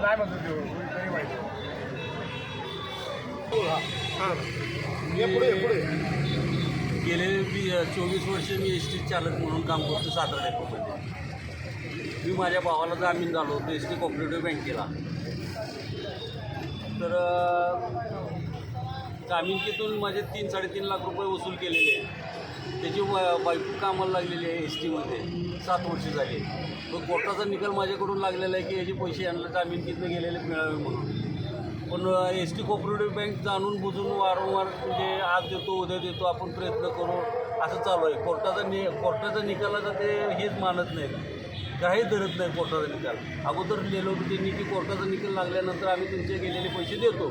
नाही म्हणतो ते तरी माहिती. हां ये पुढे ये, पुढे. गेले वी चोवीस वर्ष मी एस टी चालक म्हणून काम करतो सातारा डेपोमध्ये मी माझ्या भावाला जामीन झालो होतो एस टी कोऑपरेटिव्ह बँकेला तर कामिंकीतून माझे तीन साडेतीन लाख रुपये वसूल केलेले आहेत. त्याची बायको कामाला लागलेली आहे एस टीमध्ये. सात वर्ष झाली मग कोर्टाचा निकाल माझ्याकडून लागलेला आहे की याचे पैसे यांना कामिंकीतनं गेलेले मिळावे म्हणून. पण एस टी कोऑपरेटिव्ह बँक जाणून बुजून वारंवार म्हणजे आज देतो उद्या देतो आपण प्रयत्न करू असं चालू आहे. कोर्टाचा नि कोर्टाचा निकालाचा ते हेच मानत नाहीत. काही धरत नाही कोर्टाचा निकाल. अगोदर लिहिलं होतं त्यांनी की कोर्टाचा निकाल लागल्यानंतर आम्ही तुमचे गेलेले पैसे देतो.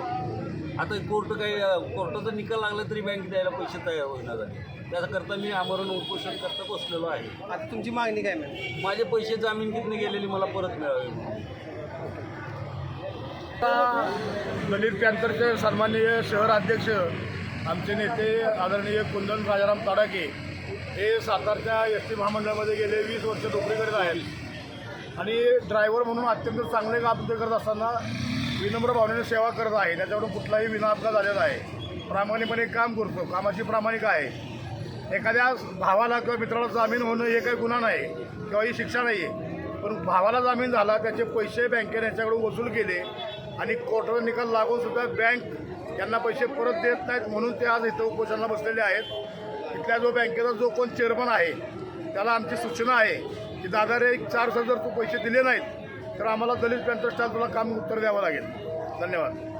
आता कोर्ट काही कोर्टाचा निकाल लागला तरी बँक द्यायला पैसे तयार होईना झाले. त्याकरता मी आमरण उपोषण करता बसलेलो आहे. आता तुमची मागणी काय मॅम माझे पैसे जामीनकीतनं गेलेले मला परत मिळावे म्हणून. दलित पॅन्थरचे सन्माननीय शहर अध्यक्ष आमचे नेते आदरणीय कुंदन राजाराम ताडाके हे सातारच्या एस टी महामंडळामध्ये गेले वीस वर्ष नोकरी करत आहेत. आणि ड्रायव्हर म्हणून अत्यंत चांगले काम ते करत असताना विनम्र भावनेने सेवा करत आहे. त्याच्याकडून कुठलाही विना अपघात झालेला आहे प्रामाणिकपणे काम करतो. कामाची प्रामाणिक आहे. एखाद्या भावाला किंवा मित्राला जामीन होणं हे काही गुन्हा नाही किंवा ही शिक्षा नाही. आहे पण भावाला जामीन झाला त्याचे पैसे बँकेने यांच्याकडून वसूल केले आणि कोर्टाचा निकाल लागूनसुद्धा बँक यांना पैसे परत देत नाहीत म्हणून ते आज इथं उपोषणाला बसलेले आहेत. इथल्या जो बँकेचा जो कोण चेअरमन आहे त्याला आमची सूचना आहे की दादा रे चार हजार जर तू पैसे दिले नाहीत. तर आम्हाला दलित पॅन्थर स्टाफ तुला काम उत्तर द्यावं लागेल. धन्यवाद.